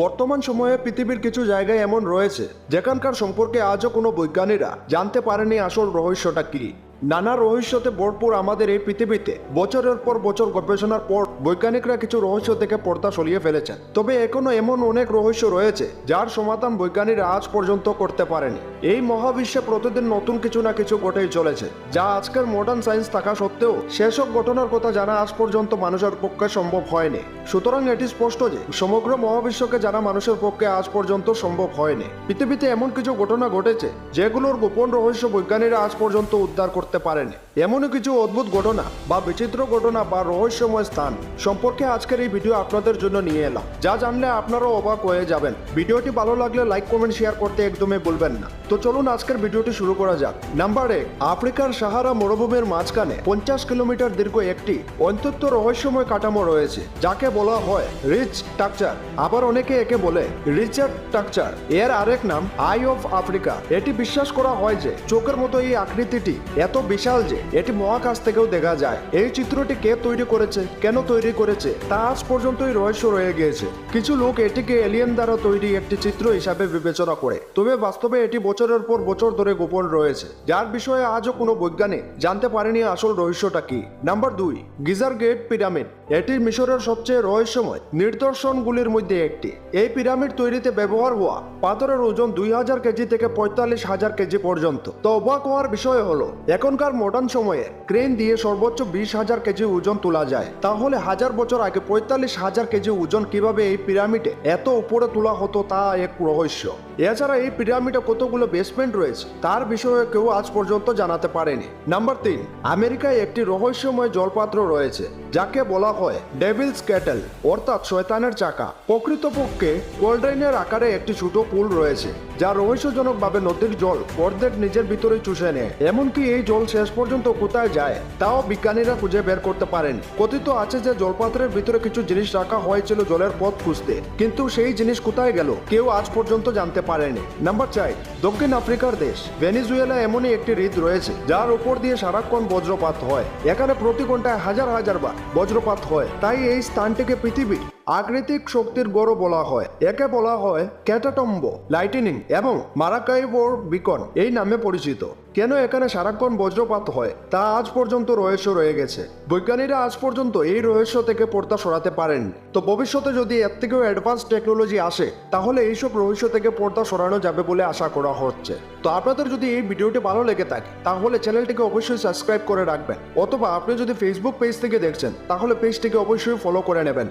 বর্তমান সময়ে পৃথিবীর কিছু জায়গায় এমন রয়েছে, যেখানকার সম্পর্কে আজও কোনো বৈজ্ঞানিকরা জানতে পারেনি আসল রহস্যটা কি। নানা রহস্যতে ভরপুর আমাদের এই পৃথিবীতে বছরের পর বছর গবেষণার পর বৈজ্ঞানিকরা কিছু রহস্য থেকে পর্দা সরিয়ে ফেলেছেন। তবে এখনও এমন অনেক রহস্য রয়েছে যার সমাধান বৈজ্ঞানিকরা আজ পর্যন্ত করতে পারেনি। এই মহাবিশ্বে প্রতিদিন নতুন কিছু না কিছু ঘটেই চলেছে, যা আজকের মডার্ন সায়েন্স থাকা সত্ত্বেও সেসব ঘটনার কথা জানা আজ পর্যন্ত মানুষের পক্ষে সম্ভব হয়নি। সুতরাং এটি স্পষ্ট যে সমগ্র মহাবিশ্বকে জানা মানুষের পক্ষে আজ পর্যন্ত সম্ভব হয়নি। পৃথিবীতে এমন কিছু ঘটনা ঘটেছে, যেগুলোর গোপন রহস্য বৈজ্ঞানিকরা আজ পর্যন্ত উদ্ধার করতে পারেনি। এমনই কিছু অদ্ভুত ঘটনা বা বিচিত্র ঘটনা বা রহস্যময় স্থান সম্পর্কে আজকের এই ভিডিও আপনাদের জন্য নিয়ে এলাম। যা জানলে আপনারাও অবাক হয়ে যাবেন। ভিডিওটি ভালো লাগলে লাইক, কমেন্ট, শেয়ার করতে একদমই ভুলবেন না। তো চলুন আজকের ভিডিওটি শুরু করা যাক। নাম্বার এক, আফ্রিকার সাহারা মরুভূমির মাঝখানে পঞ্চাশ কিলোমিটার দীর্ঘ একটি অন্তত রহস্যময় কাঠামো রয়েছে, যাকে বলা হয় রিচ স্ট্রাকচার। আবার অনেকে একে বলে রিচার্ড স্ট্রাকচার। এর আরেক নাম আই অফ আফ্রিকা। এটি বিশ্বাস করা হয় যে চোখের মতো এই আকৃতিটি এত বিশাল যে এটি মহাকাশ থেকেও দেখা যায়। এই চিত্রটি কে তৈরি করেছে, কেন তৈরি করেছে, তা আজ পর্যন্তই রহস্য রয়ে গিয়েছে। কিছু লোক এটিকে এলিয়েন দ্বারা তৈরি একটি চিত্র হিসাবে বিবেচনা করে। তবে বাস্তবে এটি বছরের পর বছর ধরে গোপন রয়েছে। যার বিষয়ে আজও কোনো বৈজ্ঞানিক জানতে পারেনি আসল রহস্যটা কি? নাম্বার দুই গিজার গেট পিরামিড। এটি মিশরের সবচেয়ে রহস্যময় নিদর্শনগুলির মধ্যে একটি। এই পিরামিড তৈরিতে ব্যবহার হওয়া পাথরের ওজন দুই হাজার কেজি থেকে পঁয়তাল্লিশ হাজার কেজি পর্যন্ত। তো অবাক হওয়ার বিষয় হলো, এখনকার মডার্ন সময়ে ক্রেন দিয়ে সর্বোচ্চ বিশ হাজার কেজি ওজন তোলা যায়। তাহলে হাজার বছর আগে পঁয়তাল্লিশ হাজার কেজি ওজন কীভাবে এই পিরামিডে এত উপরে তোলা হতো তা এক রহস্য। এছাড়া এই পিরামিডে কতগুলো বেসমেন্ট রয়েছে, তার বিষয়ে কেউ আজ পর্যন্ত জানাতে পারেনি। নাম্বার তিন, আমেরিকায় একটি রহস্যময় জলপাত্র রয়েছে, যাকে বলা হয় ডেভিলস ক্যাটেল, অর্থাৎ শয়তানের চাকা, প্রকৃতপক্ষে কোল্ড্রেনের আকারে একটি ছোট পুল রয়েছে, যা রহস্যজনকভাবে নদীর জল অর্ধেক নিজের ভিতরে চুষে নেয়। এমনকি এই জল শেষ পর্যন্ত কোথায় যায়, তাও বিজ্ঞানীরা খুঁজে বের করতে পারেন। কথিত আছে যে জলপাত্রের ভিতরে কিছু জিনিস রাখা হয়েছিল জলের পথ খুঁজতে, কিন্তু সেই জিনিস কোথায় গেল কেউ আজ পর্যন্ত জানতে পারেনি। নাম্বার চার, দক্ষিণ আফ্রিকার দেশ ভেনিজুয়েলা এমনই একটি হৃদ রয়েছে, যার উপর দিয়ে সারাক্ষণ বজ্রপাত হয়। এখানে প্রতি ঘন্টায় হাজার হাজার বার বজ্রপাত হয়। তাই এই স্থানটিকে পৃথিবী আকৃতিক শক্তির গড় বলা হয়। একে বলা হয় ক্যাটাটম্বো লাইটেনিং এবং মারাকাইবোর বিকন। এই নামে পরিচিত। কেন এখানে সারাক্ষণ বজ্রপাত হয়? তা আজ পর্যন্ত রহস্য রয়ে গেছে। বৈজ্ঞানীরা আজ পর্যন্ত এই রহস্য থেকে পর্দা সরাতে পারেন তো ভবিষ্যতে যদি এর থেকেও অ্যাডভান্স টেকনোলজি আসে, তাহলে এইসব রহস্য থেকে পর্দা সরানো যাবে বলে আশা করা হচ্ছে। তো আপনাদের যদি এই ভিডিওটি ভালো লেগে থাকে, তাহলে চ্যানেলটিকে অবশ্যই সাবস্ক্রাইব করে রাখবেন। অথবা আপনি যদি ফেসবুক পেজ থেকে দেখছেন, তাহলে পেজটিকে অবশ্যই ফলো করে নেবেন।